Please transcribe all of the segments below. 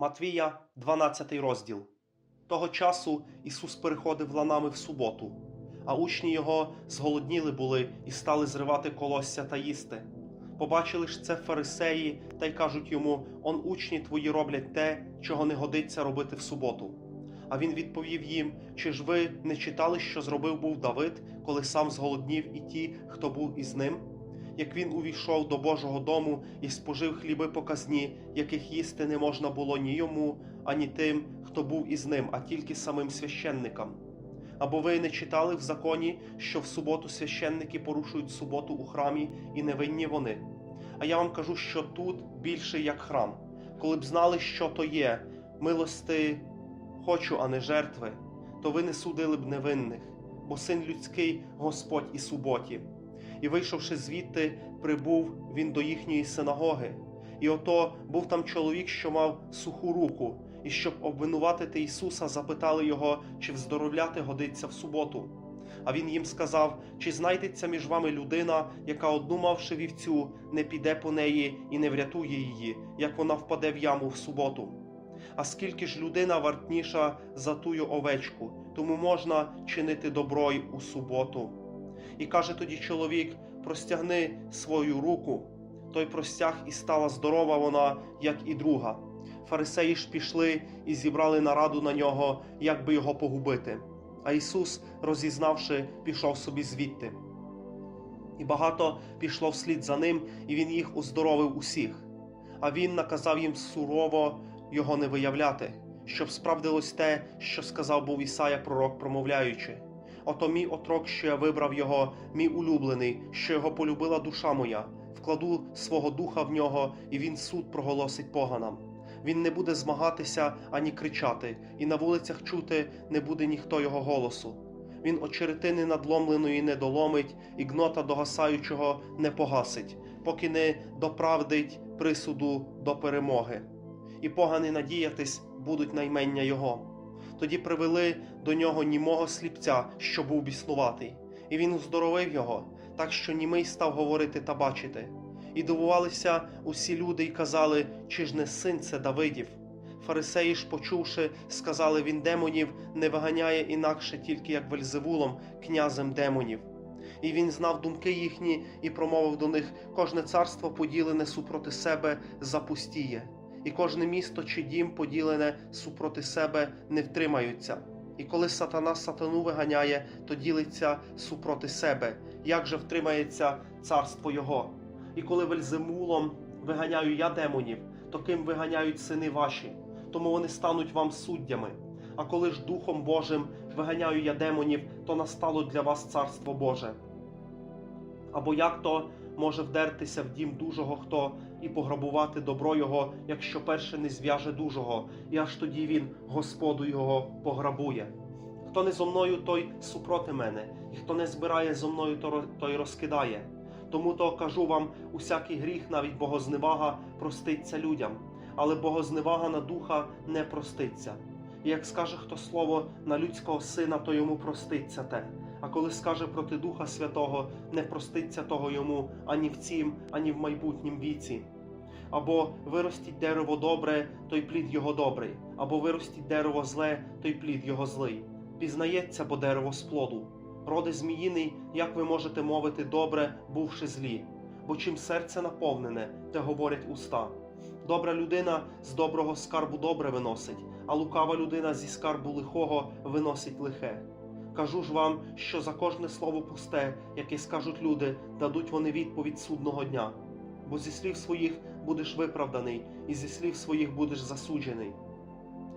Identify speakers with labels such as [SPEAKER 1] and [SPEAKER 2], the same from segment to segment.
[SPEAKER 1] Матвія, 12 розділ. Того часу Ісус переходив ланами в суботу, а учні його зголодніли були і стали зривати колосся та їсти. Побачили ж це фарисеї та й кажуть йому: Он учні твої роблять те, чого не годиться робити в суботу. А він відповів їм: Чи ж ви не читали, що зробив був Давид, коли сам зголоднів і ті, хто був із ним? Як він увійшов до Божого дому і спожив хліби показні, яких їсти не можна було ні йому, ані тим, хто був із ним, а тільки самим священникам. Або ви не читали в законі, що в суботу священники порушують суботу у храмі і невинні вони? А я вам кажу, що тут більше як храм. Коли б знали, що то є, милости хочу, а не жертви, то ви не судили б невинних, бо син людський Господь і суботі. І вийшовши звідти, прибув він до їхньої синагоги. І ото був там чоловік, що мав суху руку, і щоб обвинуватити Ісуса, запитали його, чи вздоровляти годиться в суботу. А він їм сказав: чи знайдеться між вами людина, яка одну мавши вівцю, не піде по неї і не врятує її, як вона впаде в яму в суботу? А скільки ж людина вартніша за тую овечку, тому можна чинити добро й у суботу. І каже тоді чоловік: простягни свою руку. Той простяг і стала здорова вона, як і друга. Фарисеї ж пішли і зібрали нараду на нього, як би його погубити. А Ісус, розізнавши, пішов собі звідти. І багато пішло вслід за ним, і він їх уздоровив усіх. А він наказав їм сурово його не виявляти, щоб справдилось те, що сказав був Ісая пророк, промовляючи. Ото мій отрок, що я вибрав його, мій улюблений, що його полюбила душа моя, вкладу свого духа в нього, і він суд проголосить поганам. Він не буде змагатися ані кричати, і на вулицях чути не буде ніхто його голосу. Він очеретини надломленої не доломить, і гнота догасаючого не погасить, поки не доправдить присуду до перемоги. І погани надіятись будуть наймення його. Тоді привели до нього німого сліпця, що був біснуватий, і він уздоровив його, так що німий став говорити та бачити. І дивувалися усі люди й казали, чи ж не син це Давидів. Фарисеї ж, почувши, сказали він демонів, не виганяє інакше тільки як Вельзевулом, князем демонів. І він знав думки їхні і промовив до них: кожне царство поділене супроти себе запустіє, і кожне місто чи дім поділене супроти себе не втримаються. І коли сатана сатану виганяє, то ділиться супроти себе, як же втримається царство його. І коли вельземулом виганяю я демонів, то ким виганяють сини ваші, тому вони стануть вам суддями. А коли ж Духом Божим виганяю я демонів, то настало для вас царство Боже. Або як то може вдертися в дім дужого хто і пограбувати добро його, якщо перше не зв'яже дужого, і аж тоді він Господу його пограбує. Хто не зо мною, той супроти мене, і хто не збирає зо мною, то той розкидає. Тому то кажу вам, усякий гріх, навіть богозневага, проститься людям, але богозневага на духа не проститься. Як скаже хто слово на людського сина, то йому проститься те. А коли скаже проти Духа Святого, не проститься того йому ані в цім, ані в майбутнім віці. Або виростіть дерево добре, то й плід його добрий, або виростіть дерево зле, то й плід його злий. Пізнається бо дерево з плоду. Роди зміїний, як ви можете мовити добре, бувши злі, бо чим серце наповнене, те говорять уста. Добра людина з доброго скарбу добре виносить, а лукава людина зі скарбу лихого виносить лихе. Кажу ж вам, що за кожне слово пусте, яке скажуть люди, дадуть вони відповідь судного дня. Бо зі слів своїх будеш виправданий, і зі слів своїх будеш засуджений.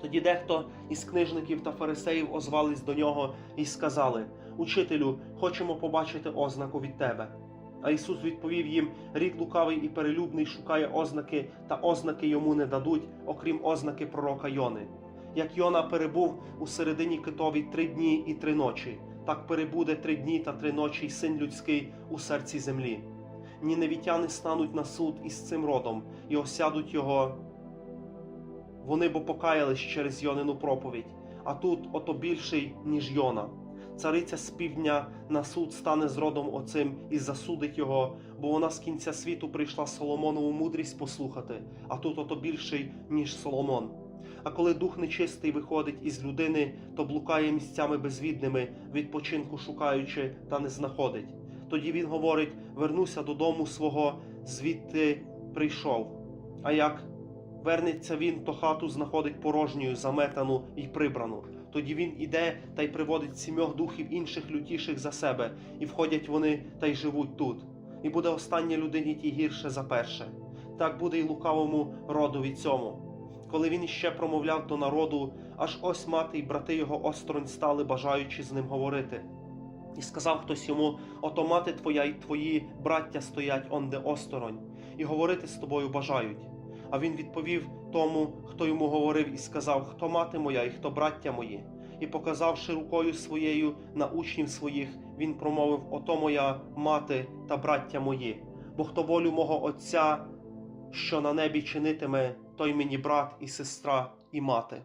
[SPEAKER 1] Тоді дехто із книжників та фарисеїв озвались до нього і сказали: Учителю, хочемо побачити ознаку від тебе. А Ісус відповів їм: рід лукавий і перелюбний шукає ознаки, та ознаки йому не дадуть, окрім ознаки пророка Йони. Як Йона перебув у середині китовій три дні і три ночі, так перебуде три дні та три ночі й син людський у серці землі. Ніневітяни стануть на суд із цим родом і осядуть його. Вони бо покаялись через Йонину проповідь, а тут ото більший, ніж Йона. Цариця з півдня на суд стане з родом оцим і засудить його, бо вона з кінця світу прийшла Соломонову мудрість послухати, а тут ото більший, ніж Соломон. А коли дух нечистий виходить із людини, то блукає місцями безвідними, відпочинку шукаючи, та не знаходить. Тоді він говорить: вернуся додому свого, звідти прийшов. А як вернеться він, то хату знаходить порожньою, заметану і прибрану. Тоді він іде та й приводить сімьох духів інших лютіших за себе, і входять вони та й живуть тут. І буде остання людині ті гірше за перше. Так буде й лукавому родові цьому. Коли він іще промовляв до народу, аж ось мати й брати його осторонь стали, бажаючи з ним говорити. І сказав хтось йому: Ото мати твоя й твої браття стоять онде осторонь, і говорити з тобою бажають. А він відповів тому, хто йому говорив, і сказав: Хто мати моя і хто браття мої? І показавши рукою своєю на учнів своїх, він промовив: Ото моя мати та браття мої, бо хто волю мого Отця, що на небі чинитиме, той мені брат і сестра і мати.